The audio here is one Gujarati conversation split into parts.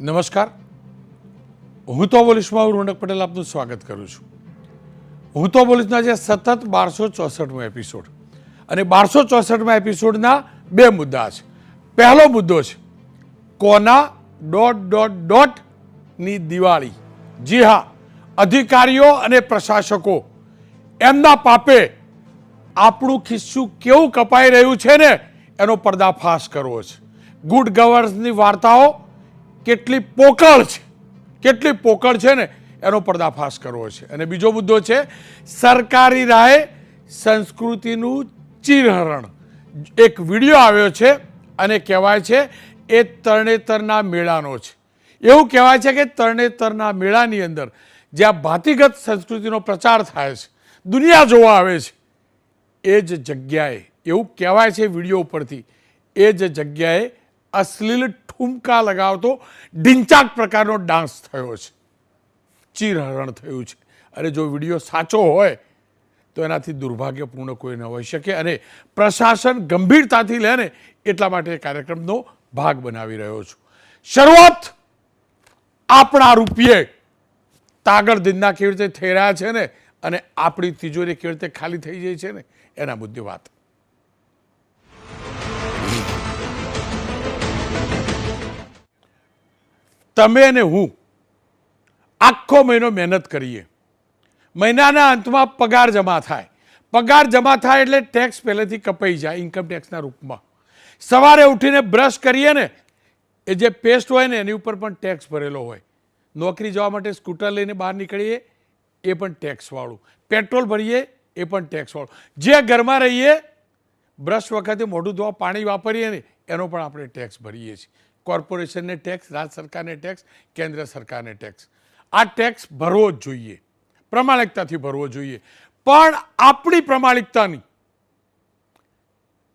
નમસ્કાર. હું તો પોલીસમાં રોનક પટેલ આપનું સ્વાગત કરું છું. હું તો પોલીસના જે સતત બારસો ચોસઠમો એપિસોડ અને બારસો ચોસઠમાં એપિસોડના બે મુદ્દા છે. પહેલો મુદ્દો છે, કોના ડોટ ડોટ ડોટની દિવાળી? જી હા, અધિકારીઓ અને પ્રશાસકો, એમના પાપે આપણું ખિસ્સું કેવું કપાઈ રહ્યું છે ને? એનો પર્દાફાશ કરવો છે. ગુડ ગવર્નન્સની વાર્તાઓ કેટલી પોકળ છે. કેટલી પોકળ છે ને, એનો પર્દાફાશ કરવો છે. અને બીજો મુદ્દો છે, સરકારી રાહે સંસ્કૃતિનું ચિરહરણ એક વીડિયો આવ્યો છે અને કહેવાય છે, એ તરણેતરના મેળાનો છે. એવું કહેવાય છે કે તરણેતરના મેળાની અંદર જ્યાં ભાતીગત સંસ્કૃતિનો પ્રચાર થાય છે, દુનિયા જોવા આવે છે, એ જ જગ્યાએ, એવું કહેવાય છે વીડિયો ઉપરથી, એ જ જગ્યાએ અશ્લીલ ઠુમકા લગાવતો ઢીંચાક પ્રકારનો ડાન્સ થયો છે. ચીરહરણ થયું છે. અને જો વીડિયો સાચો હોય, તો એનાથી દુર્ભાગ્યપૂર્ણ કોઈ ન હોઈ શકે અને પ્રશાસન ગંભીરતાથી લે ને એટલા માટે કાર્યક્રમનો ભાગ બનાવી રહ્યો છું. શરૂઆત આપણા રૂપિયે તાગડ દિનના કેવી રીતે થઈ રહ્યા છે ને, અને આપણી તિજોરી કેવી રીતે ખાલી થઈ જાય છે ને, એના મુદ્દે વાત તમે અને હું આખો મહિનો મહેનત કરીએ. મહિનાના અંતમાં પગાર જમા થાય. પગાર જમા થાય એટલે ટેક્સ પહેલેથી કપાઈ જાય ઇન્કમ ટેક્સના રૂપમાં. સવારે ઉઠીને બ્રશ કરીએ ને, એ જે પેસ્ટ હોય ને, એની ઉપર પણ ટેક્સ ભરેલો હોય. નોકરી જવા માટે સ્કૂટર લઈને બહાર નીકળીએ, એ પણ ટેક્સવાળું પેટ્રોલ ભરીએ, એ પણ ટેક્સવાળું જે ઘરમાં રહીએ બ્રશ વખતે મોઢું ધોવા પાણી વાપરીએ ને, એનો પણ આપણે ટેક્સ ભરીએ છીએ. કોર્પોરેશનને ટેક્સ રાજ્ય સરકારને ટેક્સ કેન્દ્ર સરકારને ટેક્સ આ ટેક્સ ભરવો જ જોઈએ. પ્રમાણિકતાથી ભરવો જોઈએ. પણ આપણી પ્રમાણિકતાની,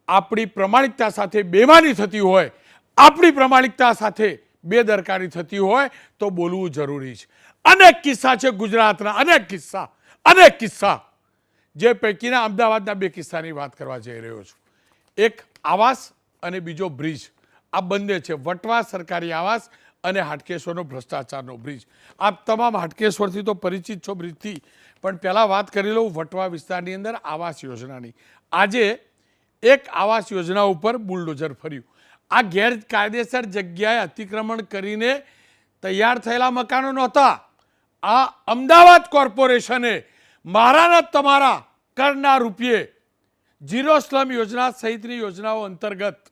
આપણી પ્રમાણિકતા સાથે બેમાની થતી હોય, આપણી પ્રમાણિકતા સાથે બેદરકારી થતી હોય, તો બોલવું જરૂરી છે. અનેક કિસ્સા છે ગુજરાતના, અનેક કિસ્સા અનેક કિસ્સા. જે પૈકીના અમદાવાદના બે કિસ્સાની વાત કરવા જઈ રહ્યો છું. એક આવાસ અને બીજો બ્રિજ. આ બંને છે. વટવા સરકારી આવાસ અને હાટકેશ્વરનો ભ્રષ્ટાચારનો બ્રિજ. આપ તમામ હાટકેશ્વરથી તો પરિચિત છો બ્રિજથી, પણ પહેલાં વાત કરી લઉં વટવા વિસ્તારની અંદર આવાસ યોજનાની. આજે એક આવાસ યોજના ઉપર બુલડોઝર ફર્યું. આ ગેરકાયદેસર જગ્યાએ અતિક્રમણ કરીને તૈયાર થયેલા મકાનો નહોતા. આ અમદાવાદ કોર્પોરેશને મારાના તમારા કરના રૂપિયે ઝીરો સ્લમ યોજના સહિતની યોજનાઓ અંતર્ગત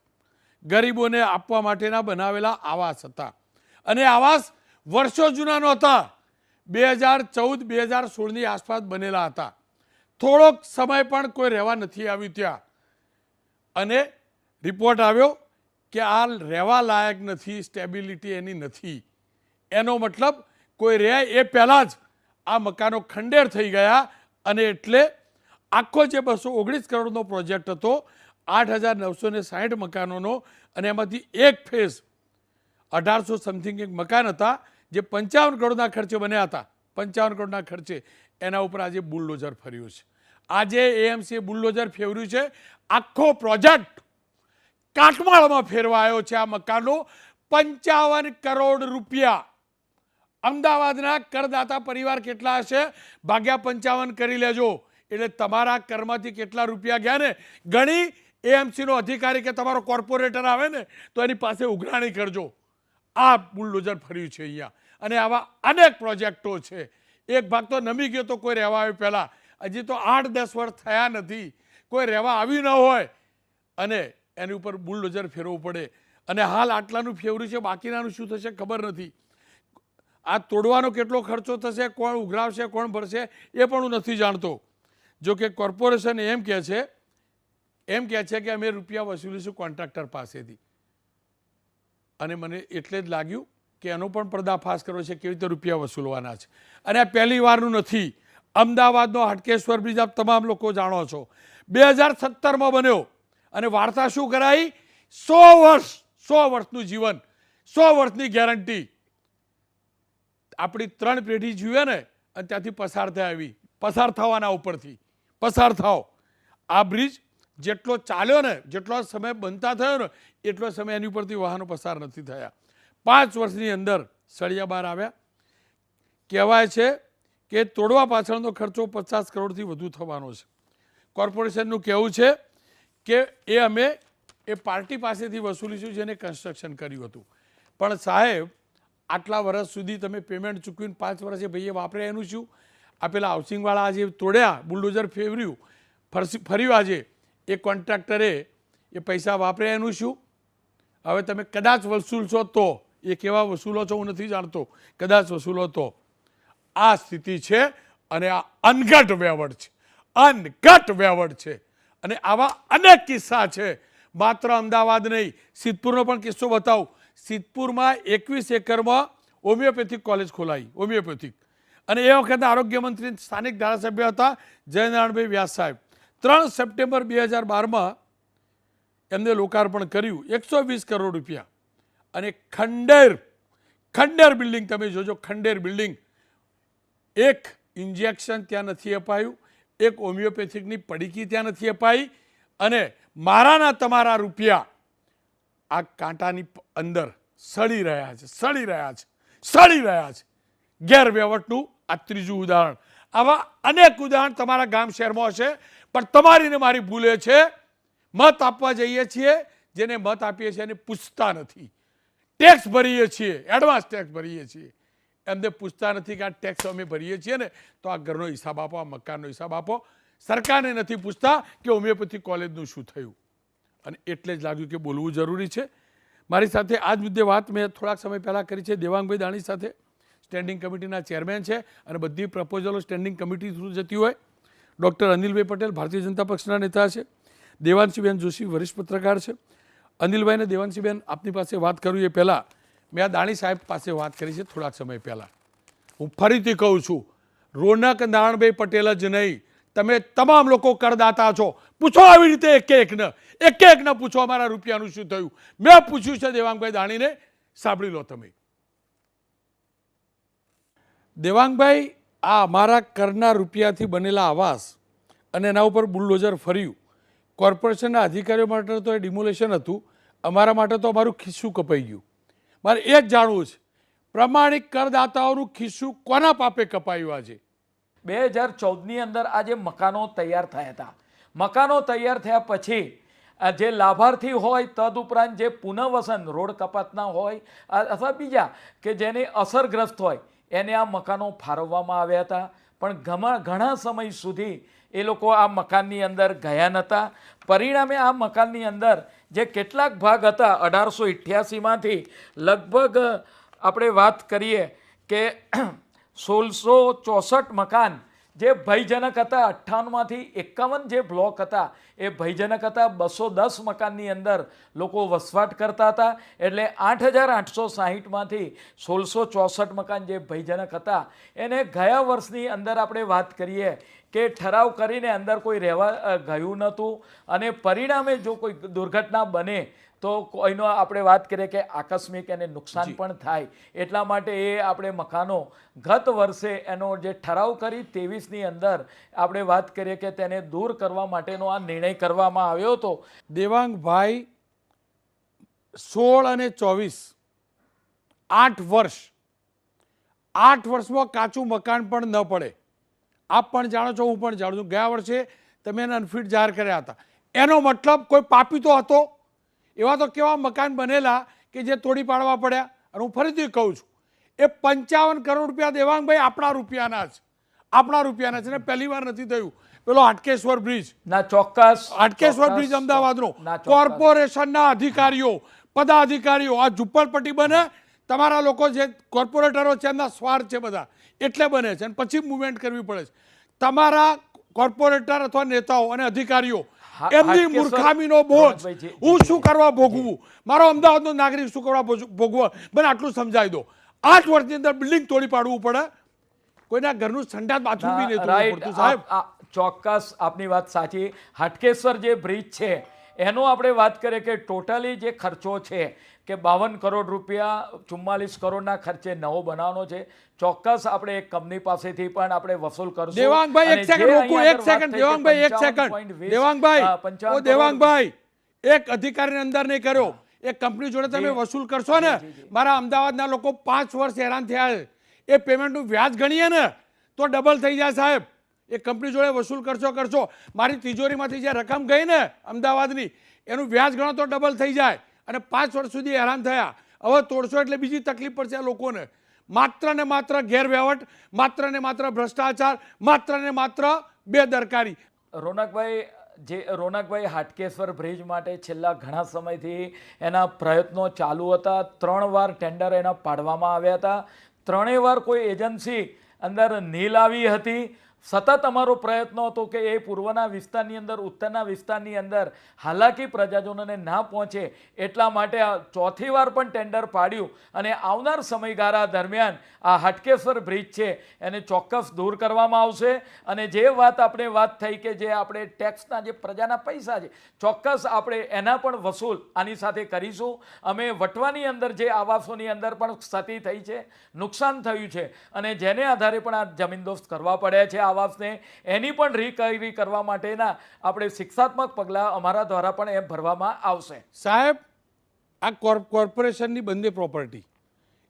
ગરીબોને આપવા માટેના બનાવેલા આવાસ હતા. અને આવાસ વર્ષો જૂના નહોતા. બે હજાર ચૌદ, બે હજાર સોળની આસપાસ બનેલા હતા. થોડોક સમય પણ કોઈ રહેવા નથી આવ્યું ત્યાં. અને રિપોર્ટ આવ્યો કે આ રહેવા લાયક નથી, સ્ટેબિલિટી એની નથી. એનો મતલબ કોઈ રહે એ પહેલાં જ આ મકાનો ખંડેર થઈ ગયા અને એટલે આખો જે બસો ઓગણીસ કરોડનો પ્રોજેક્ટ હતો આઠ હજાર નવસો ને સાહીઠ મકાનોનો અને એમાંથી એક ફેઝ અઢારસો સમથિંગ એક મકાન હતા જે પંચાવન કરોડના ખર્ચે બન્યા હતા. પંચાવન કરોડના ખર્ચે. એના ઉપર આજે બુલડોઝર ફર્યું છે. આજે એએમસીએ બુલડોઝર ફેરવ્યું છે. આખો પ્રોજેક્ટ કાટમાળમાં ફેરવાયો છે આ મકાનો. પંચાવન કરોડ રૂપિયા. અમદાવાદના કરદાતા પરિવાર કેટલા હશે? ભાગ્યા પંચાવન કરી લેજો. એટલે તમારા કરમાંથી કેટલા રૂપિયા ગયા ને? ગણી એએમસીનો અધિકારી કે તમારો કોર્પોરેટર આવે ને, તો એની પાસે ઉઘરાણી કરજો. આ બુલડોઝર ફર્યું છે અહીંયા. અને આવા અનેક પ્રોજેક્ટો છે. એક ભાગ તો નમી ગયો તો કોઈ રહેવા આવ્યો પહેલાં. હજી તો આઠ દસ વર્ષ થયા નથી. કોઈ રહેવા આવ્યું ન હોય. અને એની ઉપર બુલડોઝર ફેરવવું પડે. અને હાલ આટલાનું ફેવર્યું છે, બાકીનાનું શું થશે ખબર નથી. આ તોડવાનો કેટલો ખર્ચો થશે, કોણ ઉઘરાવશે, કોણ ભરશે, એ પણ હું નથી જાણતો. જો કે કોર્પોરેશન એમ કહે છે એમ કહે છે કે અમે રૂપિયા વસૂલીશું કોન્ટ્રાક્ટર પાસેથી. અને મને એટલે જ લાગ્યું કે એનો પણ પર્દાફાશ કરવો છે કેવી રીતે રૂપિયા વસૂલવાના છે. અને આ પહેલી વારનું નથી. અમદાવાદનો હાટકેશ્વર બ્રિજ આપ તમામ લોકો જાણો છો. બે હજાર સત્તરમાં બન્યો. અને વાર્તા શું કરાઈ? સો વર્ષ, સો વર્ષનું જીવન, સો વર્ષની ગેરંટી. આપણી ત્રણ પેઢી જીવે ને, અને ત્યાંથી પસાર થયા આવી. પસાર થવાના ઉપરથી. પસાર થાવ. આ બ્રિજ જેટલો ચાલ્યો ને, જેટલો સમય બનતા થયો ને, એટલો સમય એની ઉપરથી વાહનો પસાર નથી થયા. પાંચ વર્ષની અંદર સળિયા બહાર આવ્યા. કહેવાય છે કે તોડવા પાછળનો ખર્ચો પચાસ કરોડથી વધુ થવાનો છે. કોર્પોરેશનનું કહેવું છે કે એ અમે એ પાર્ટી પાસેથી વસૂલીશું જેને કન્સ્ટ્રક્શન કર્યું હતું. પણ સાહેબ, આટલા વર્ષ સુધી તમે પેમેન્ટ ચૂકવીને પાંચ વર્ષે ભાઈએ વાપરે એનું શું? આ પેલા હાઉસિંગવાળા આજે તોડ્યા, બુલડોઝર ફેરવ્યું ફરસી ફર્યું આજે. એ કોન્ટ્રાક્ટરે એ પૈસા વાપરે એનું શું? હવે તમે કદાચ વસૂલશો તો, એ કેવા વસૂલો છો હું નથી જાણતો, કદાચ વસૂલો તો. આ સ્થિતિ છે અને આ અનગટ વેવડ છે અનગટ વેવડ છે. અને આવા અનેક કિસ્સા છે. માત્ર અમદાવાદ નહીં, સિદ્ધપુરનો પણ કિસ્સો બતાવું. સિદ્ધપુરમાં એકવીસ એકરમાં હોમિયોપેથિક કોલેજ ખોલાઈ, હોમિયોપેથિક. અને એ વખતે આરોગ્ય મંત્રી, સ્થાનિક ધારાસભ્ય હતા જયનારાયણભાઈ વ્યાસ સાહેબ. ત્રણ સપ્ટેમ્બર બે હજાર બારમાં એમને લોકાર્પણ કર્યું. એકસો વીસ કરોડ રૂપિયા. અને ખંડેર ખંડેર બિલ્ડિંગ, તમે જોજો ખંડેર બિલ્ડિંગ. એક ઇન્જેક્શન ત્યાં નથી અપાયું. એક હોમિયોપેથિકની પડીકી ત્યાં નથી અપાઈ. અને મારાના તમારા રૂપિયા આ કાંટાની અંદર સડી રહ્યા છે, સડી રહ્યા છે, સડી રહ્યા છે. ગેરવ્યવટનું આ ત્રીજું ઉદાહરણ. આવા અનેક ઉદાહરણ તમારા ગામ શહેરમાં હશે. પણ તમારી ને મારી ભૂલે છે. મત આપવા જઈએ છીએ. જેને મત આપીએ છીએ એને પૂછતા નથી. ટેક્સ ભરીએ છીએ. એડવાન્સ ટેક્સ ભરીએ છીએ. એમને પૂછતા નથી કે આ ટેક્સ અમે ભરીએ છીએ ને, તો આ ઘરનો હિસાબ આપો, આ મકાનનો હિસાબ આપો. સરકારને નથી પૂછતા કે હોમિયોપેથી કોલેજનું શું થયું. અને એટલે જ લાગ્યું કે બોલવું જરૂરી છે. મારી સાથે આ જ મુદ્દે વાત મેં થોડાક સમય પહેલાં કરી છે દેવાંગભાઈ દાણી સાથે. સ્ટેન્ડિંગ કમિટીના ચેરમેન છે અને બધી પ્રપોઝલો સ્ટેન્ડિંગ કમિટી થ્રુ જતી હોય. ડૉક્ટર અનિલભાઈ પટેલ ભારતીય જનતા પક્ષના નેતા છે. દેવાંશીબેન જોશી વરિષ્ઠ પત્રકાર છે. અનિલભાઈને દેવાંશીબેન આપની પાસે વાત કરું એ પહેલાં મેં આ દાણી સાહેબ પાસે વાત કરી છે થોડાક સમય પહેલાં. હું ફરીથી કહું છું, રોનક નારાયણભાઈ પટેલ જ નહીં, તમે તમામ લોકો કરદાતા છો. પૂછો આવી રીતે એક એકને એક એકને પૂછો અમારા રૂપિયાનું શું થયું. મેં પૂછ્યું છે દેવાંગભાઈ દાણીને, સાંભળી લો તમે. દેવાંગભાઈ આ અમારા કરના રૂપિયાથી બનેલા આવાસ અને એના ઉપર બુલડોઝર ફર્યું. કોર્પોરેશનના અધિકારીઓ માટે તો એ ડિમોલેશન હતું. અમારા માટે તો અમારું ખિસ્સું કપાઈ ગયું. મારે એ જ જાણવું છે, પ્રમાણિક કરદાતાઓનું ખિસ્સું કોના પાપે કપાયું આજે? બે હજાર ચૌદની અંદર આ જે મકાનો તૈયાર થયા હતા. મકાનો તૈયાર થયા પછી જે લાભાર્થી હોય, તદુપરાંત જે પુનઃવસન રોડ કપાતના હોય અથવા બીજા, કે જેને અસરગ્રસ્ત હોય એને આ મકાનો ફાળવવામાં આવ્યા હતા. પણ ઘણા ઘણા સમય સુધી એ લોકો આ મકાનની અંદર ગયા નહોતા પરિણામે આ મકાનની અંદર જે કેટલાક ભાગ હતા, અઢારસો ઇઠ્યાસીમાંથી લગભગ આપણે વાત કરીએ કે સોળસો ચોસઠ મકાન જે ભયજનક હતા અઠ્ઠાવનમાંથી એકાવન જે બ્લોક હતા, એ ભયજનક હતા. બસો દસ મકાનની અંદર લોકો વસવાટ કરતા હતા. એટલે આઠ હજાર આઠસો સાહીઠમાંથી સોળસો ચોસઠ મકાન જે ભયજનક હતા, એને ગયા વર્ષની અંદર આપણે વાત કરીએ કે ઠરાવ કરીને અંદર કોઈ રહેવા ગયું નહોતું. અને પરિણામે જો કોઈ દુર્ઘટના બને તો કોઈનો આપણે વાત કરીએ કે આકસ્મિક એને નુકસાન પણ થાય. એટલા માટે એ આપણે મકાનો ગત વર્ષે એનો જે ઠરાવ કરી ત્રેવીસની અંદર આપણે વાત કરીએ કે તેને દૂર કરવા માટેનો આ નિર્ણય કરવામાં આવ્યો હતો. દેવાંગભાઈ સોળ અને ચોવીસ આઠ વર્ષ. આઠ વર્ષમાં કાચું મકાન પણ ન પડે. આપ પણ જાણો છો હું પણ જાણું છું. ગયા વર્ષે તમે એને અનફિટ જાહેર કર્યા હતા. એનો મતલબ કોઈ પાપી તો હતો? એવા તો કેવા મકાન બનેલા કે જે તોડી પાડવા પડ્યા. અને હું ફરીથી કહું છું એ પંચાવન કરોડ રૂપિયા દેવાંગભાઈ આપણા રૂપિયાના જ. આપણા રૂપિયાના છે ને પહેલી વાર નથી થયું. પેલો હાટકેશ્વર બ્રિજ. ના ચોક્કસ. હાટકેશ્વર બ્રિજ અમદાવાદનો. કોર્પોરેશનના અધિકારીઓ પદાધિકારીઓ આ ઝુંપડપટ્ટી બને. તમારા લોકો જે કોર્પોરેટરો છે એમના સ્વાર્થ છે બધા. એટલે બને છે. અને પછી મુવમેન્ટ કરવી પડે છે. તમારા કોર્પોરેટર અથવા નેતાઓ અને અધિકારીઓ એમની મૂર્ખામીનો બોજ. હું શું કરવા ભોગવું? મારો અમદાવાદનો નાગરિક શું કરવા ભોગવો મને આટલું સમજાવી દો. આઠ વર્ષની અંદર બિલ્ડિંગ તોડી પાડવું પડે. કોઈના ઘરનું સંડાસ બાથરૂમ બી નહીં સાહેબ. ચોક્કસ આપની વાત સાચી. હાટકેશ્વર જે બ્રિજ છે એનો આપણે વાત કરીએ કે ટોટલી જે ખર્ચો છે કે બાવન કરોડ રૂપિયા ચુમ્માલીસ કરોડના ખર્ચે નવો બનાવવાનો છે. ચોક્કસ આપણે એક કંપની પાસેથી પણ આપણે વસૂલ કરશું. દેવાંગભાઈ એક સેકન્ડ રોકું એક સેકન્ડ દેવાંગભાઈ એક સેકન્ડ દેવાંગભાઈ ઓ દેવાંગભાઈ એક અધિકારીને અંદર નહીં કર્યો. એ કંપની જોડે તમે વસૂલ કરશો ને મારા અમદાવાદના લોકો પાંચ વર્ષ હેરાન થયા એ પેમેન્ટનું વ્યાજ ગણીએ ને તો ડબલ થઈ જાય સાહેબ. એ કંપની જોડે વસૂલ કરશો કરશો. મારી તિજોરીમાંથી જે રકમ ગઈ ને અમદાવાદની, એનું વ્યાજ ગણો તો ડબલ થઈ જાય અને પાંચ વર્ષ સુધી હેરાન થયા. હવે તોડશો એટલે બીજી તકલીફ પડશે લોકોને. માત્ર ને માત્ર ગેરવ્યવહાર, માત્ર ને માત્ર ભ્રષ્ટાચાર, માત્ર ને માત્ર બેદરકારી. રોનકભાઈ, જે રોનકભાઈ હાટકેશ્વર બ્રિજ માટે છેલ્લા ઘણા સમયથી એના પ્રયત્નો ચાલુ હતા. ત્રણ વાર ટેન્ડર એના પાડવામાં આવ્યા હતા. ત્રણેય વાર કોઈ એજન્સી અંદર નીલ આવી હતી. સતત અમારો પ્રયત્ન હતો કે એ પૂર્વના વિસ્તારની અંદર, ઉત્તરના વિસ્તારની અંદર હાલાકી પ્રજાજનોને ના પહોંચે એટલા માટે ચોથી વાર પણ ટેન્ડર પાડ્યું અને આવનાર સમયગાળા દરમિયાન આ હાટકેશ્વર બ્રિજ છે એને ચોક્કસ દૂર કરવામાં આવશે અને જે વાત આપણે વાત થઈ કે જે આપણે ટેક્સના જે પ્રજાના પૈસા છે, ચોક્કસ આપણે એના પણ વસૂલ આની સાથે કરીશું. અમે વટવાની અંદર જે આવાસોની અંદર પણ ક્ષતિ થઈ છે, નુકસાન થયું છે અને જેને આધારે પણ આ જમીનદોસ્ત કરવા પડ્યા છે. આવાસને એની પણ રિકવરી કરવા માટેના આપણે શિક્ષાત્મક પગલાં અમારા દ્વારા પણ એ ભરવામાં આવશે. સાહેબ, આ કોર્પ- કોર્પોરેશનની બંને પ્રોપર્ટી.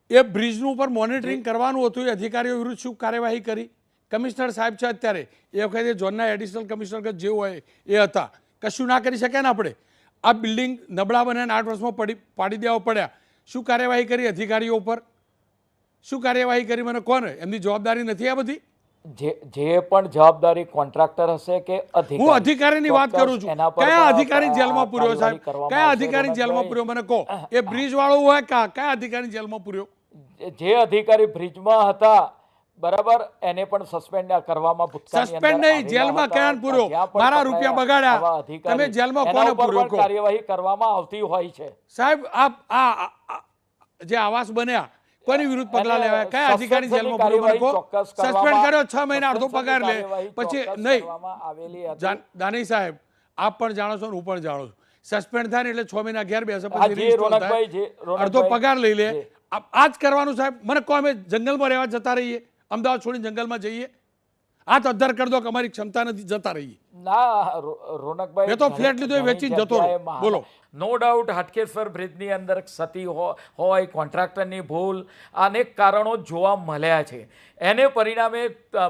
એ બ્રિજનું ઉપર મોનિટરિંગ કરવાનું હતું, એ અધિકારીઓ વિરુદ્ધ શું કાર્યવાહી કરી? કમિશનર સાહેબ છે અત્યારે, એ વખતે ઝોનના એડિશનલ કમિશનર કે જે હોય એ હતા. કશું ના કરી શકે ને આપણે? આ બિલ્ડિંગ નબળા બને અને આઠ વર્ષમાં પડી, પાડી દેવા પડ્યા. શું કાર્યવાહી કરી અધિકારીઓ ઉપર? શું કાર્યવાહી કરી? મને કોને એમની જવાબદારી નથી આ બધી? જે જે પણ જવાબદારી કોન્ટ્રાક્ટર હશે કે હું અધિકારીની વાત કરું છું. કયા અધિકારી જેલમાં પૂર્યો સાહેબ? કયા અધિકારી જેલમાં પૂર્યો? મને કહો. એ બ્રિજ વાળો હોય કા? કયા અધિકારી જેલમાં પૂર્યો? જે અધિકારી બ્રિજમાં હતા બરાબર એને પણ સસ્પેન્ડ કરવામાં સસ્પેન્ડ નહીં જેલમાં કયા પૂર્યો? મારા રૂપિયા બગાડ્યા. તમે જેલમાં કોને પૂર્યો કાર્યવાહી કરવામાં આવતી હોય છે. સાહેબ આ- જે આવાસ બન્યા કોની વિરુદ્ધ પગલા લેવાય? કયા અધિકારી જેલમાં પૂર્યો મને સસ્પેન્ડ કર્યો છ મહિના અડધો પગાર લે. પછી નહીં. દાની સાહેબ આપ પણ જાણો છો ને હું પણ જાણું છું. સસ્પેન્ડ થાય ને એટલે છ મહિના ઘેર બેસે પછી. અડધો પગાર લઈ લે. આ જ કરવાનું સાહેબ? મને કહો અમે જંગલમાં રહેવા જતા રહીએ? અમદાવાદ છોડીને જંગલમાં જઈએ? આ તો અદ્ધાર કરી દો કે અમારી ક્ષમતા નથી જતા રહી ના રોનકભાઈ મેં તો ફ્લેટ લીધો એ વેચીને જતો. બોલો. નો ડાઉટ હાટકેશ્વર બ્રિજની અંદર ક્ષતિ હોય કોન્ટ્રાક્ટરની ભૂલ અનેક કારણો જોવા મળ્યા છે એને પરિણામે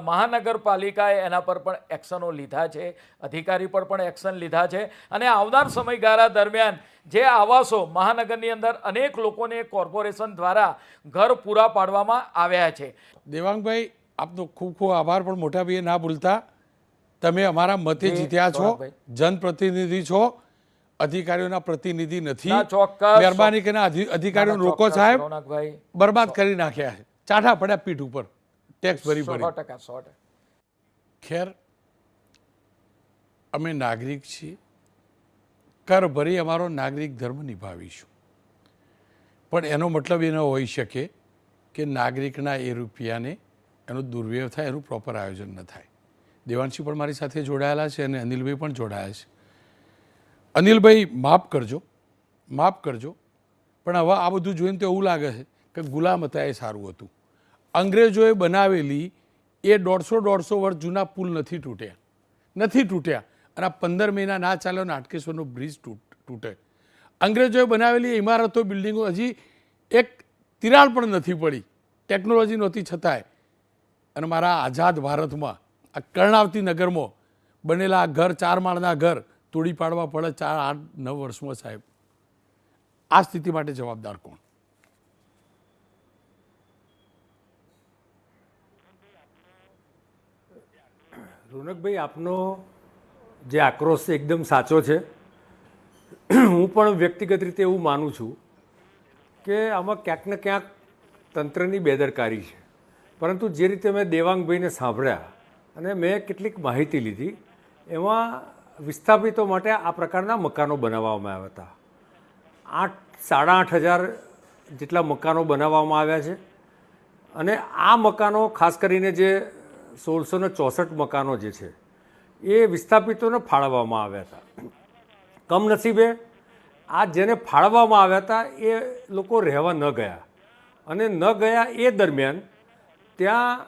મહાનગરપાલિકાએ એના પર પણ એક્શનો લીધા છે અધિકારી પર પણ એક્શન લીધા છે અને આવનાર સમયગાળા દરમિયાન જે આવાસો મહાનગરની અંદર અનેક લોકોને કોર્પોરેશન દ્વારા ઘર પૂરા પાડવામાં આવ્યા છે દેવાંગભાઈ આપનો ખૂબ ખૂબ આભાર પણ મોટા ભાઈએ ના ભૂલતા. તમે અમારા મતે જીત્યા છો. જનપ્રતિનિધિ છો. અધિકારીઓના પ્રતિનિધિ નથી. મહેરબાની કરીને અધિકારીઓ રોકો સાહેબ. બરબાદ કરી નાખ્યા છે. ચાઠા પડ્યા પીઠ ઉપર. ટેક્સ ભરી ભરી ખેર અમે નાગરિક છીએ. કર ભરી અમારો નાગરિક ધર્મ નિભાવીશું. પણ એનો મતલબ એ ન હોઈ શકે કે નાગરિકના એ રૂપિયાને એનો દુર્વ્યવ થાય, એનું પ્રોપર આયોજન ન થાય. દેવાંશી પણ મારી સાથે જોડાયેલા છે અને અનિલભાઈ પણ જોડાયા છે. અનિલભાઈ, માફ કરજો માફ કરજો, પણ હવે આ બધું જોઈને તો એવું લાગે છે કે ગુલામ હતા એ સારું હતું. અંગ્રેજોએ બનાવેલી એ દોઢસો દોઢસો વર્ષ જૂના પુલ નથી તૂટ્યા. નથી તૂટ્યા. અને આ પંદર મહિના ના ચાલ્યો ને હાટકેશ્વરનો બ્રિજ તૂટે. અંગ્રેજોએ બનાવેલી ઇમારતો, બિલ્ડિંગો હજી એક તિરાડ પણ નથી પડી. ટેકનોલોજી નહોતી છતાંય. અને મારા આઝાદ ભારતમાં આ કર્ણાવતી નગરમાં બનેલા આ ઘર, ચાર માળના ઘર તોડી પાડવા પડે ચાર, આઠ, નવ વર્ષમાં સાહેબ. આ સ્થિતિ માટે જવાબદાર કોણ? રોનકભાઈ, આપનો જે આક્રોશ છે એકદમ સાચો છે. હું પણ વ્યક્તિગત રીતે એવું માનું છું કે આમાં ક્યાંક ને ક્યાંક તંત્રની બેદરકારી છે. પરંતુ જે રીતે મેં દેવાંગભાઈને સાંભળ્યા અને મેં કેટલીક માહિતી લીધી, એમાં વિસ્થાપિતો માટે આ પ્રકારના મકાનો બનાવવામાં આવ્યા હતા. આઠ, સાડા આઠ હજાર જેટલા મકાનો બનાવવામાં આવ્યા છે અને આ મકાનો, ખાસ કરીને જે સોળસો ને ચોસઠ મકાનો જે છે, એ વિસ્થાપિતોને ફાળવવામાં આવ્યા હતા. કમનસીબે આ જેને ફાળવવામાં આવ્યા હતા, એ લોકો રહેવા ન ગયા અને ન ગયા એ દરમિયાન ત્યાં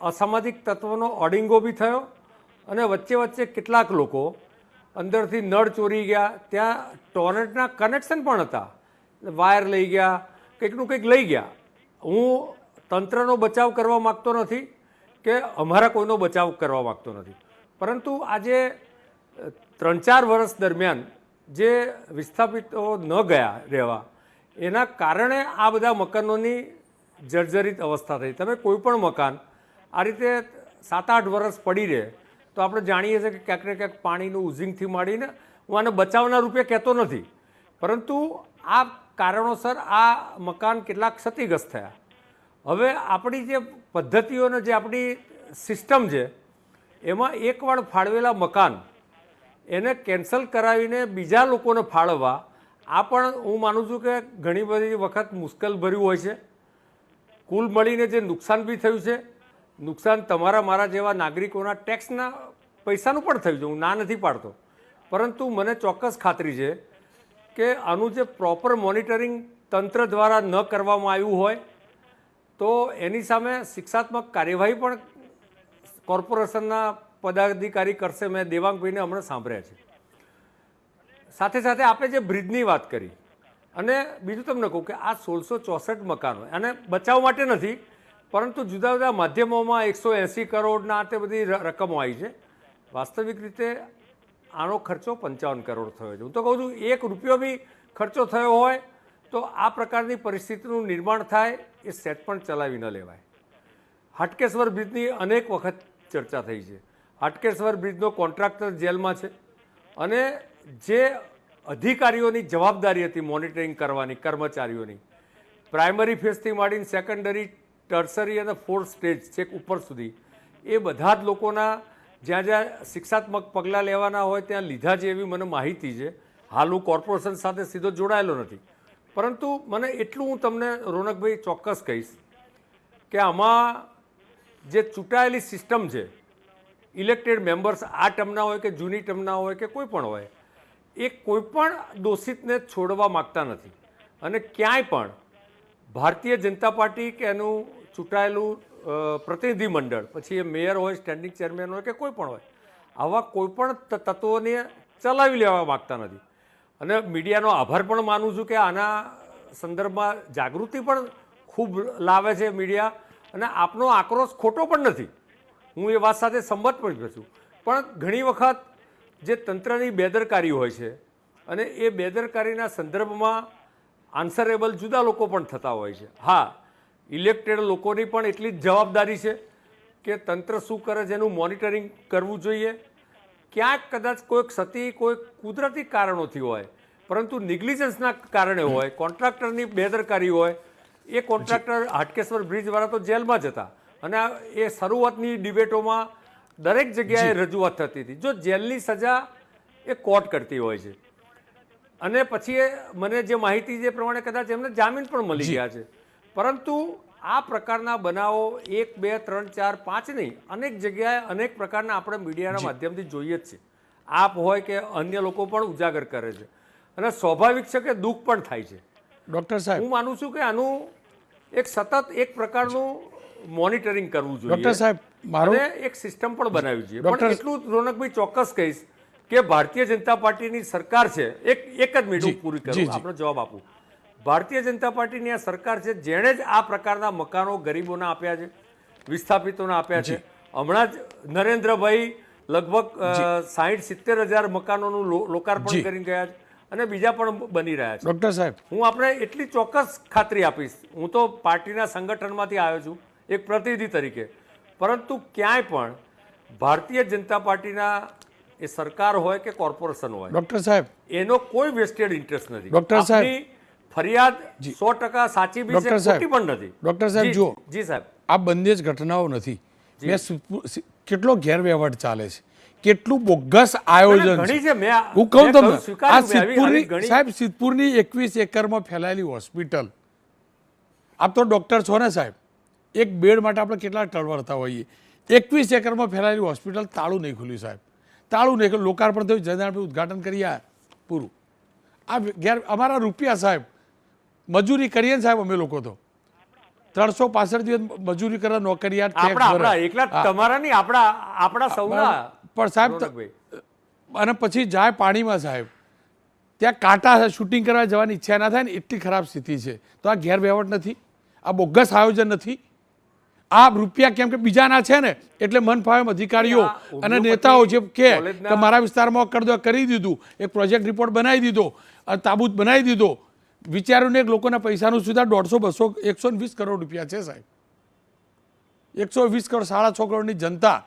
અસામાજિક તત્વોનો ઓડિંગો બી થયો અને વચ્ચે વચ્ચે કેટલાક લોકો અંદરથી નળ ચોરી ગયા. ત્યાં ટોરેન્ટના કનેક્શન પણ હતા. વાયર લઈ ગયા, કંઈકનું કંઈક લઈ ગયા. હું તંત્રનો બચાવ કરવા માગતો નથી કે અમારા કોઈનો બચાવ કરવા માગતો નથી. પરંતુ આજે ત્રણ ચાર વર્ષ દરમિયાન જે વિસ્થાપિતો ન ગયા રહેવા, એના કારણે આ બધા મકાનોની જર્જરિત અવસ્થા થઈ. તમે કોઈ પણ મકાન આ રીતે સાત આઠ વર્ષ પડી રહે તો આપણે જાણીએ છીએ કે ક્યાંક ને ક્યાંક પાણીનું ઉઝિંગથી માંડીને હું આને બચાવના રૂપે કહેતો નથી. પરંતુ આ કારણોસર આ મકાન કેટલાક ક્ષતિગ્રસ્ત થયા. હવે આપણી જે પદ્ધતિઓ જે આપણી સિસ્ટમ છે, એમાં એકવાર ફાળવેલા મકાન, એને કેન્સલ કરાવીને બીજા લોકોને ફાળવવા, આ પણ હું માનું છું કે ઘણી બધી વખત મુશ્કેલભર્યું હોય છે. કુલ મળીને જે નુકસાન બી થયું છે, નુકસાન તમારા મારા જેવા નાગરિકોના ટેક્સના પૈસાનું પણ થયું છે, હું ના નથી પાડતો. પરંતુ મને ચોક્કસ ખાતરી છે કે આનું જે પ્રોપર મોનિટરિંગ તંત્ર દ્વારા ન કરવામાં આવ્યું હોય, તો એની સામે શિક્ષાત્મક કાર્યવાહી પણ કોર્પોરેશનના પદાધિકારી કરશે. મેં દેવાંગભાઈને હમણાં સાંભળ્યા છે. સાથે સાથે આપણે જે બ્રિજની વાત કરી અને બીજું તમને કહું કે આ સોળસો ચોસઠ મકાનો અને બચાવ માટે નથી, પરંતુ જુદા જુદા માધ્યમોમાં એકસો એંસી કરોડના તે બધી રકમો આવી છે. વાસ્તવિક રીતે આનો ખર્ચો પંચાવન કરોડ થયો છે. હું તો કહું છું, એક રૂપિયો બી ખર્ચો થયો હોય તો આ પ્રકારની પરિસ્થિતિનું નિર્માણ થાય એ સેટ પણ ચલાવી ન લેવાય. હાટકેશ્વર બ્રિજની અનેક વખત ચર્ચા થઈ છે. હાટકેશ્વર બ્રિજનો કોન્ટ્રાક્ટર જેલમાં છે. અને જે અધિકારીઓની જવાબદારી હતી મોનિટરિંગ કરવાની, કર્મચારીઓની. પ્રાઇમરી ફેઝથી માંડીને સેકન્ડરી, ટર્સરી અને ફોર્થ સ્ટેજ છેક ઉપર સુધી. એ બધા જ લોકોના જ્યાં જ્યાં શિક્ષાત્મક પગલાં લેવાના હોય ત્યાં લીધા છે એવી મને માહિતી છે. હાલ હું કોર્પોરેશન સાથે સીધો જોડાયેલો નથી. પરંતુ મને એટલું હું તમને રોનકભાઈ ચોક્કસ કહીશ કે આમાં જે ચૂંટાયેલી સિસ્ટમ છે, ઇલેક્ટેડ મેમ્બર્સ આ ટર્મના હોય કે જૂની ટર્મના હોય કે કોઈ પણ હોય એ કોઈ પણ દોષિતને છોડવા માગતા નથી. અને ક્યાંય પણ ભારતીય જનતા પાર્ટી કે એનું ચૂંટાયેલું પ્રતિનિધિમંડળ પ્રતિનિધિ મંડળ પછી એ મેયર હોય, સ્ટેન્ડિંગ ચેરમેન હોય કે કોઈ પણ હોય, આવા કોઈ પણ તત્વોને ચલાવી લેવા માગતા નથી. અને મીડિયાનો આભાર પણ માનું છું કે આના સંદર્ભમાં જાગૃતિ પણ ખૂબ લાવે છે મીડિયા અને આપનો આક્રોશ ખોટો પણ નથી. હું એ વાત સાથે સંમત પણ છું. પણ ઘણી વખત જે તંત્રની બેદરકારી હોય છે અને એ બેદરકારીના સંદર્ભમાં આન્સરેબલ જુદા લોકો પણ થતા હોય છે. હા, ઇલેક્ટેડ લોકોની પણ એટલી જ જવાબદારી છે કે તંત્ર શું કરે છે એનું મોનિટરિંગ કરવું જોઈએ. ક્યાંક કદાચ કોઈક ક્ષતિ કોઈ કુદરતી કારણોથી હોય, પરંતુ નિગ્લિજન્સના કારણે હોય, કોન્ટ્રાક્ટરની બેદરકારી હોય, એ કોન્ટ્રાક્ટર હાટકેશ્વર બ્રિજવાળા તો જેલમાં જ હતા. અને એ શરૂઆતની ડિબેટોમાં દરેક જગ્યાએ રજૂઆત થતી હતી. જો જેલની સજા એ કોર્ટ કરતી હોય છે. અને પછી મને જે માહિતી જે પ્રમાણે કદાચ એમને જામીન પણ મળી ગયા છે. પરંતુ આ પ્રકારના બનાવો એક બે ત્રણ ચાર પાંચ નહીં અનેક જગ્યાએ અનેક પ્રકારના આપણે મીડિયાના માધ્યમથી જોઈએ જ છે. આપ હોય કે અન્ય લોકો પણ ઉજાગર કરે છે. અને સ્વાભાવિક છે કે દુઃખ પણ થાય છે. ડૉક્ટર સાહેબ. હું માનું છું કે આનું એક સતત એક પ્રકારનું મોનિટરિંગ કરવું જોઈએ. ડૉક્ટર સાહેબ મારું એક સિસ્ટમ પણ બનાવી જોઈએ પણ એટલું રોનકભાઈ ચોક્કસ કહીશ કે ભારતીય જનતા પાર્ટીની સરકાર છે એક એક જ મિનિટ પૂરી કરું આપણો જવાબ આપું. ભારતીય જનતા પાર્ટીની આ સરકાર છે જેણે જ આ પ્રકારના મકાનો ગરીબોના આપ્યા છે વિસ્થાપિતોને આપ્યા છે. હમણાં જ નરેન્દ્રભાઈ લગભગ સાહીઠ સિત્તેર હજાર મકાનોનું લોકાર્પણ કરી ગયા છે અને બીજા પણ બની રહ્યા છે. ડૉક્ટર સાહેબ. હું આપણે એટલી ચોક્કસ ખાતરી આપીશ. હું તો પાર્ટીના સંગઠનમાંથી આવ્યો છું એક પ્રતિનિધિ તરીકે. પરંતુ ક્યાંય પણ ભારતીય જનતા પાર્ટીના એ સરકાર હોય કે કોર્પોરેશન હોય ડોક્ટર સાહેબ. એનો કોઈ વેસ્ટેડ ઇન્ટરેસ્ટ નથી. ડૉક્ટર સાહેબ. ફરિયાદ સો ટકા સાચી બી છે સાહેબ. ખોટી પણ નથી. ડોક્ટર સાહેબ, જુઓ. જી સાહેબ. આ બંને જ ઘટનાઓ નથી. મેં કેટલો ગેરવ્યવહાર ચાલે છે. કેટલું બોગસ આયોજન ઘણી છે. મેં હું કહું તમને આ સિદ્ધપુરની સાહેબ સિદ્ધપુરની એકવીસ એકરમાં ફેલાયેલી હોસ્પિટલ. આપ તો ડોક્ટર છો ને સાહેબ? એક બેડ માટે આપણે કેટલા ટળવળતા હોઈએ. એકવીસ એકરમાં ફેલાયેલી હોસ્પિટલ તાળું નહીં ખુલ્યું સાહેબ. તાળું નહીં લોકાર્પણ થયું જયનારાયણ ઉદઘાટન કરી આ પૂરું. આ ગેર અમારા રૂપિયા સાહેબ મજૂરી કરીએ ને સાહેબ અમે લોકો તો. ત્રણસો પાસઠ દિવસ મજૂરી કરવા. એકલા તમારા નહીં આપણા આપણા સૌના. પણ સાહેબ અને પછી જાય પાણીમાં સાહેબ. ત્યાં કાંટા શૂટિંગ કરવા જવાની ઈચ્છા ના થાય ને એટલી ખરાબ સ્થિતિ છે. તો આ ગેરવ્યવહાર નથી. આ બોગસ આયોજન નથી. આ રૂપિયા કેમ કે બીજાના છે ને એટલે મન ફાવે અધિકારીઓ અને નેતાઓ જે કે મારા વિસ્તારમાં કરી દો કરી દીધું એક પ્રોજેક્ટ રિપોર્ટ બનાવી દીધો અને તાબૂત બનાવી દીધો. વિચાર્યું ને એક લોકોના પૈસાનું સુધા દોઢસો બસો એકસો વીસ કરોડ રૂપિયા છે સાહેબ. એકસો વીસ કરોડ સાડા છ કરોડની જનતા.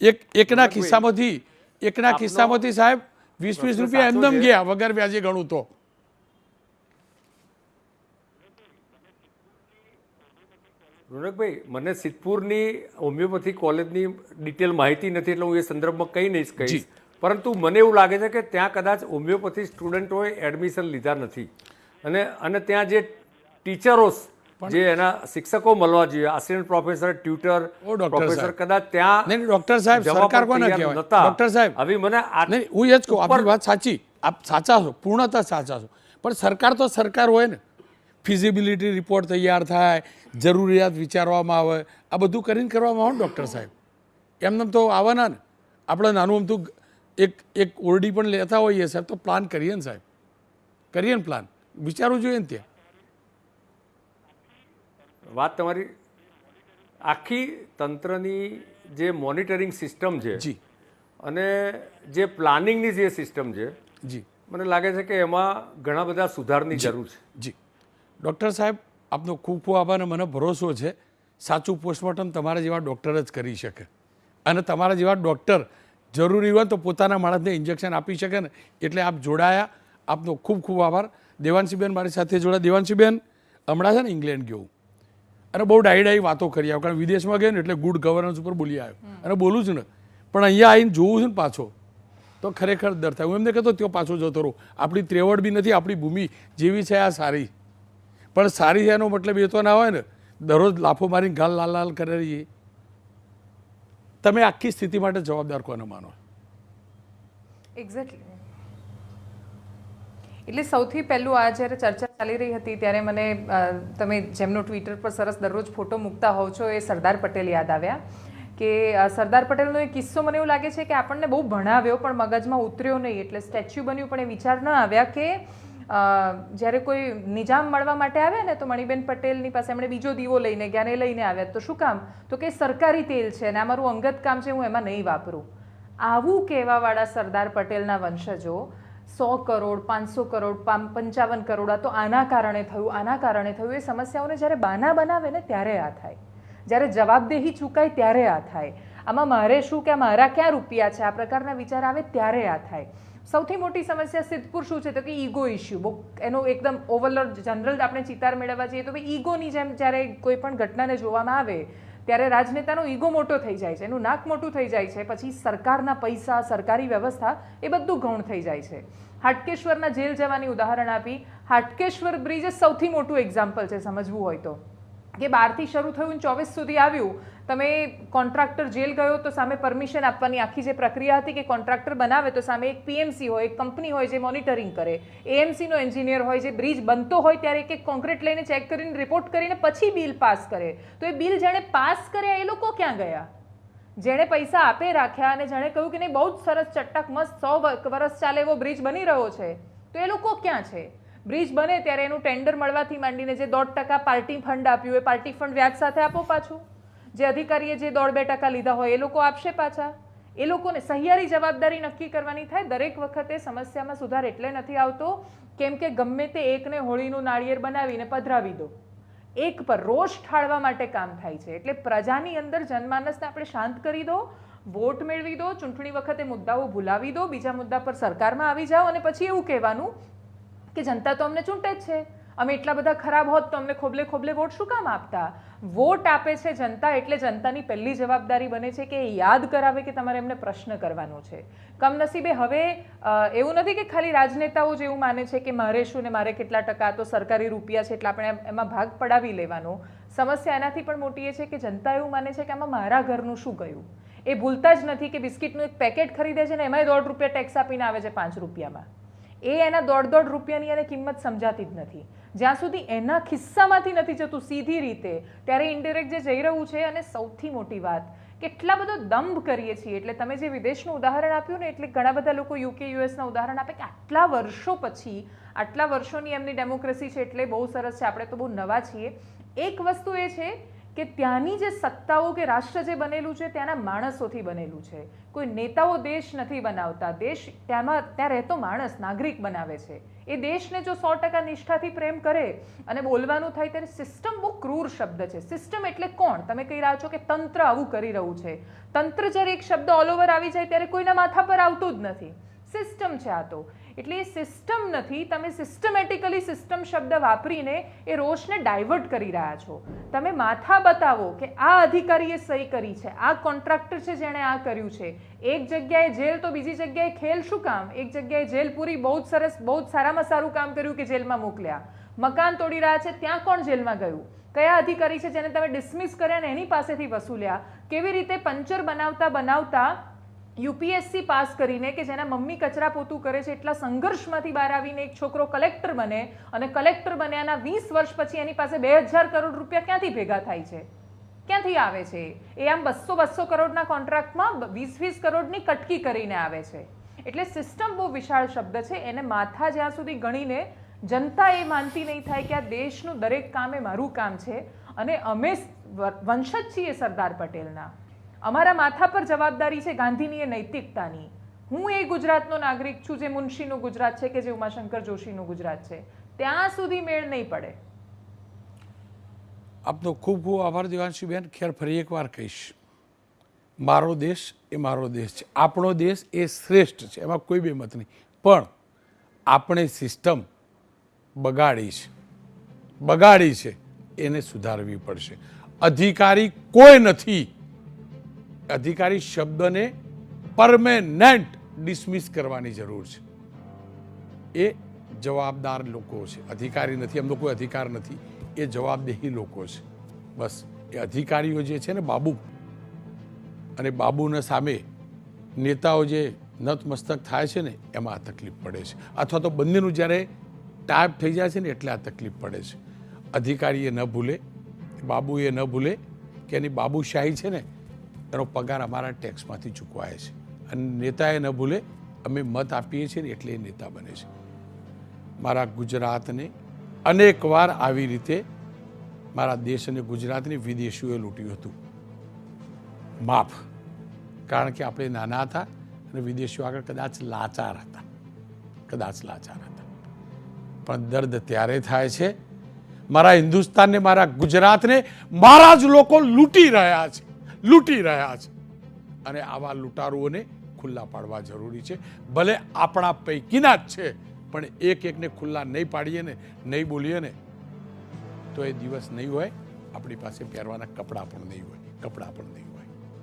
એક એકના ખિસ્સામાંથી એકના ખિસ્સામાંથી સાહેબ વીસ વીસ રૂપિયા એમદમ ગયા વગર વ્યાજે ગણું તો. રોનકભાઈ મને સિદ્ધપુરની હોમિયોપેથી કોલેજની ડિટેલ માહિતી નથી એટલે હું એ સંદર્ભમાં કંઈ નહીં કહીશ. પરંતુ મને એવું લાગે છે કે ત્યાં કદાચ હોમિયોપેથી સ્ટુડન્ટોએ એડમિશન લીધા નથી. અને અને ત્યાં જે ટીચરો જે એના શિક્ષકો મળવા જોઈએ આસિસ્ટન્ટ પ્રોફેસર ટ્યુટર પ્રોફેસર કદાચ ત્યાં નહીં, ડૉક્ટર સાહેબ, સરકાર કોને કહેવાય? ડોક્ટર સાહેબ. આવી મને નહીં હું એ જ કહું આપની વાત સાચી. આપ સાચા છો પૂર્ણતા સાચા છો. પણ સરકાર તો સરકાર હોય ને. ફિઝિબિલિટી રિપોર્ટ તૈયાર થાય જરૂરિયાત વિચારવામાં આવે આ બધું કરીને કરવામાં આવે ને ડૉક્ટર સાહેબ. એમને તો આવવાના ને. આપણે નાનું અમથું એક એક ઓરડી પણ લેતા હોઈએ સાહેબ તો પ્લાન કરીએ ને સાહેબ. કરીએ ને પ્લાન. વિચારવું જોઈએ ને ત્યાં વાત તમારી આખી તંત્રની જે મોનિટરિંગ સિસ્ટમ છે જી. અને જે પ્લાનિંગની જે સિસ્ટમ છે જી. મને લાગે છે કે એમાં ઘણા બધા સુધારની જરૂર છે. જી. ડૉક્ટર સાહેબ આપનો ખૂબ ખૂબ આભાર અને મને ભરોસો છે. સાચું પોસ્ટમોર્ટમ તમારા જેવા ડૉક્ટર જ કરી શકે. અને તમારા જેવા ડૉક્ટર જરૂરી હોય તો પોતાના માણસને ઇન્જેક્શન આપી શકે ને. એટલે આપ જોડાયા. આપનો ખૂબ ખૂબ આભાર. દેવાંશીબેન મારી સાથે જોડાયા. દેવાંશીબેન હમણાં છે ને ઇંગ્લેન્ડ ગયો અને બહુ ડાઈ ડાઈ વાતો કરી આવ્યો કારણ વિદેશમાં ગયો ને એટલે ગુડ ગવર્નન્સ ઉપર બોલી આવ્યો. અને બોલું છું ને. પણ અહીંયા આવીને જોવું છું ને પાછો તો ખરેખર દર થાય. હું એમને કહેતો ત્યાં પાછો જતો રહું. આપણી ત્રેવડ બી નથી આપણી ભૂમિ જેવી છે આ સારી. પણ સારી એનો મતલબ એ તો ના હોય ને, દરરોજ લાફો મારીને ગાલ લાલ લાલ કરે રહીએ તમે આખી સ્થિતિ માટે જવાબદાર કોને માનો? એક્ઝેક્ટલી એટલે સૌથી પહેલું આ જ્યારે ચર્ચા ચાલી રહી હતી, ત્યારે મને તમે જેમનો ટ્વિટર પર સરસ દરરોજ ફોટો મૂકતા હોવ છો એ સરદાર પટેલ યાદ આવ્યા કે સરદાર પટેલનો એક કિસ્સો મને એવું લાગે છે કે આપણને બહુ ભણાવ્યો પણ મગજમાં ઉતર્યો નહીં, એટલે સ્ટેચ્યુ બન્યું પણ એ વિચાર ન આવ્યા કે જ્યારે કોઈ નિજામ મળવા માટે આવે ને, તો મણિબેન પટેલની પાસે એમણે બીજો દીવો લઈને ગયા ને લઈને આવ્યા. તો શું કામ? તો કે સરકારી તેલ છે અને આ મારું અંગત કામ છે, હું એમાં નહીં વાપરું. આવું કહેવાવાળા સરદાર પટેલના વંશજો સો કરોડ, પાંચસો કરોડ પંચાવન કરોડ, આ તો આના કારણે થયું, આના કારણે થયું. એ સમસ્યાઓને જ્યારે બાના બનાવે ને, ત્યારે આ થાય. જ્યારે જવાબદેહી ચૂકાય, ત્યારે આ થાય. આમાં મારે શું, કે મારા ક્યાં રૂપિયા છે? આ પ્રકારના વિચાર આવે, ત્યારે આ થાય. સૌથી મોટી સમસ્યા સિદ્ધપુર શું છે? તો કે ઈગો ઇશ્યુ બહુ એનો એકદમ ઓવરલોડ જનરલ આપણે ચિતાર મેળવવા જઈએ તો ભાઈ ઈગોની જેમ જ્યારે કોઈ પણ ઘટનાને જોવામાં આવે, ત્યારે રાજનેતાનો ઈગો મોટો થઈ જાય છે, એનું નાક મોટું થઈ જાય છે, પછી સરકારના પૈસા, સરકારી વ્યવસ્થા એ બધું ગૌણ થઈ જાય છે. હાટકેશ્વરના જેલ જવાની ઉદાહરણ આપી. હાટકેશ્વર બ્રિજ સૌથી મોટું એક્ઝામ્પલ છે, સમજવું હોય તો. કે બારથી શરૂ થયું ચોવીસ સુધી આવ્યું, તમે કોન્ટ્રાક્ટર જેલ ગયો તો સામે પરમિશન આપવાની આખી જે પ્રક્રિયા હતી કે કોન્ટ્રાક્ટર બનાવે તો સામે એક પીએમસી હોય, એક કંપની હોય જે મોનિટરિંગ કરે. એએમસીનો એન્જિનિયર હોય, જે બ્રિજ બનતો હોય ત્યારે એક એક કોન્ક્રીટ લઈને ચેક કરીને રિપોર્ટ કરીને પછી બિલ પાસ કરે. તો એ બિલ જેણે પાસ કર્યા એ લોકો ક્યાં ગયા? જેણે પૈસા આપે રાખ્યા અને જેણે કહ્યું કે નહીં, બહુ જ સરસ ચટક, મસ્ત સો વર્ષ ચાલે એવો બ્રિજ બની રહ્યો છે. તો એ લોકો ક્યાં છે? બ્રિજ બને ત્યારે એનું ટેન્ડર મળવાથી માંડીને જે દોઢ ટકા પાર્ટી ફંડ આપ્યું, એ પાર્ટી ફંડ વ્યાજ સાથે આપો પાછું. જે અધિકારીએ જે દોઢ બે ટકા લીધા હોય, એ લોકો આપશે પાછા. એ લોકોને સહિયારી જવાબદારી નક્કી કરવાની થાય. દરેક વખતે સમસ્યામાં સુધાર એટલે નથી આવતો. કેમ કે ગમે તે એકને હોળીનું નાળિયેર બનાવીને પધરાવી દો. એક પર રોષ ઠાળવા માટે કામ થાય છે. એટલે પ્રજાની અંદર જનમાનસને આપણે શાંત કરી દો, વોટ મેળવી દો, ચૂંટણી વખતે મુદ્દાઓ ભૂલાવી દો, બીજા મુદ્દા પર સરકારમાં આવી જાઓ અને પછી એવું કહેવાનું કે જનતા તો અમને ચૂંટે જ છે. અમે એટલા બધા ખરાબ હોત તો અમને ખોબલે ખોબલે વોટ શું કામ આપતા? વોટ આપે છે જનતા એટલે જનતાની પહેલી જવાબદારી બને છે કે એ યાદ કરાવે કે તમારે એમને પ્રશ્ન કરવાનો છે. કમનસીબે હવે એવું નથી કે ખાલી રાજનેતાઓ જ એવું માને છે કે મારે શું ને મારે કેટલા ટકા તો સરકારી રૂપિયા છે એટલે આપણે એમાં ભાગ પડાવી લેવાનો. સમસ્યા એનાથી પણ મોટી એ છે કે જનતા એવું માને છે કે આમાં મારા ઘરનું શું ગયું? એ ભૂલતા જ નથી કે બિસ્કિટનું એક પેકેટ ખરીદે છે ને એમાંય દોઢ રૂપિયા ટેક્સ આપીને આવે છે પાંચ રૂપિયામાં. એ એના દોઢ દોઢ રૂપિયાની એને કિંમત સમજાતી જ નથી. જ્યાં સુધી એના ખિસ્સામાંથી નથી જતું સીધી રીતે, ત્યારે ઇન્ડિરેક્ટ જે જઈ રહ્યું છે અને સૌથી મોટી વાત, કેટલા બધો દંભ કરીએ છીએ. એટલે તમે જે વિદેશનું ઉદાહરણ આપ્યું ને, એટલે ઘણા બધા લોકો યુકે યુએસના ઉદાહરણ આપે કે આટલા વર્ષો પછી, આટલા વર્ષોની એમની ડેમોક્રેસી છે એટલે બહુ સરસ છે, આપણે તો બહુ નવા છીએ. એક વસ્તુ એ છે કે ત્યાંની જે સત્તાઓ કે રાષ્ટ્ર જે બનેલું છે, ત્યાંના માણસોથી બનેલું છે. કોઈ નેતાઓ દેશ નથી બનાવતા. દેશ ત્યાંમાં, ત્યાં રહેતો માણસ, નાગરિક બનાવે છે. એ દેશને જો સો ટકા નિષ્ઠાથી પ્રેમ કરે અને બોલવાનું થાય ત્યારે સિસ્ટમ બહુ ક્રૂર શબ્દ છે. સિસ્ટમ એટલે કોણ? તમે કહી રહ્યા છો કે તંત્ર આવું કરી રહ્યું છે. તંત્ર જ્યારે એક શબ્દ ઓલ ઓવર આવી જાય ત્યારે કોઈના માથા પર આવતું જ નથી. સિસ્ટમ છે આ તો. એટલે એ સિસ્ટમ નથી. તમે સિસ્ટમેટિકલી સિસ્ટમ શબ્દ વાપરીને એ રોષને ડાયવર્ટ કરી રહ્યા છો. તમે માથા બતાવો કે આ અધિકારીએ સહી કરી છે, આ કોન્ટ્રાક્ટર છે જેણે આ કર્યું છે. એક જગ્યાએ જેલ તો બીજી જગ્યાએ ખેલ શું કામ? એક જગ્યાએ જેલ પૂરી બહુ જ સરસ, બહુ જ સારામાં સારું કામ કર્યું કે જેલમાં મોકલ્યા. મકાન તોડી રહ્યા છે, ત્યાં કોણ જેલમાં ગયું? કયા અધિકારી છે જેને તમે ડિસમિસ કર્યા અને એની પાસેથી વસૂલ્યા? કેવી રીતે પંચર બનાવતા બનાવતા યુપીએસસી પાસ કરીને કે જેના મમ્મી કચરા પોતું કરે છે, એટલા સંઘર્ષમાંથી બહાર આવીને એક છોકરો કલેક્ટર બને અને કલેક્ટર બન્યાના વીસ વર્ષ પછી એની પાસે બે હજાર કરોડ રૂપિયા ક્યાંથી ભેગા થાય છે? ક્યાંથી આવે છે? એ આમ બસો બસો કરોડના કોન્ટ્રાક્ટમાં વીસ વીસ કરોડની કટકી કરીને આવે છે. એટલે સિસ્ટમ બહુ વિશાળ શબ્દ છે, એને માથા જ્યાં સુધી ગણીને જનતા એ માનતી નહીં થાય કે આ દેશનું દરેક કામ એ મારું કામ છે. અને અમે વંશજ છીએ સરદાર પટેલના. અમારા માથા પર જવાબદારી છે ગાંધીની એ નૈતિકતાની. હું એ ગુજરાતનો નાગરિક છું જે મુનશીનું ગુજરાત છે કે જે ઉમાશંકર જોશીનું ગુજરાત છે. ત્યાં સુધી મેળ નહીં પડે. આપનો ખૂબ ખૂબ આભાર દિવાંશીબેન ખેર ફરી એકવાર કહીશ. મારો દેશ એ મારો દેશ છે. આપણો દેશ એ શ્રેષ્ઠ છે. એમાં કોઈ બે મત નહીં. પણ આપણે સિસ્ટમ બગાડી છે. બગાડી છે. એને સુધારવી પડશે. અધિકારી કોઈ નથી. અધિકારી શબ્દને પરમેનન્ટ ડિસમિસ કરવાની જરૂર છે. એ જવાબદાર લોકો છે. અધિકારી નથી, એમનો કોઈ અધિકાર નથી. એ જવાબદેહી લોકો છે. બસ, એ અધિકારીઓ જે છે ને બાબુ અને બાબુના સામે નેતાઓ જે નતમસ્તક થાય છે ને, એમાં આ તકલીફ પડે છે. અથવા તો બંનેનું જ્યારે ટાઈપ થઈ જાય છે ને, એટલે આ તકલીફ પડે છે. અધિકારીએ ન ભૂલે, બાબુએ ન ભૂલે કે એની બાબુશાહી છે ને એનો પગાર અમારા ટેક્સમાંથી ચૂકવાય છે. અને નેતાએ ન ભૂલે, અમે મત આપીએ છીએ ને એટલે એ નેતા બને છે. મારા ગુજરાતને અનેકવાર આવી રીતે મારા દેશ અને ગુજરાતને વિદેશીઓએ લૂંટ્યું હતું. માફ, કારણ કે આપણે નાના હતા અને વિદેશીઓ આગળ કદાચ લાચાર હતા. કદાચ લાચાર હતા. પણ દર્દ ત્યારે થાય છે. મારા હિન્દુસ્તાનને, મારા ગુજરાતને, મારા જ લોકો લૂંટી રહ્યા છે. લૂંટી રહ્યા છે. અને આવા લૂંટારુઓને ખુલ્લા પાડવા જરૂરી છે. ભલે આપણા પૈકીના જ છે, પણ એક એકને ખુલ્લા નહીં પાડીએ ને, નહીં બોલીએ ને, તો એ દિવસ નહીં હોય. આપણી પાસે પહેરવાના કપડાં પણ નહીં હોય. કપડાં પણ નહીં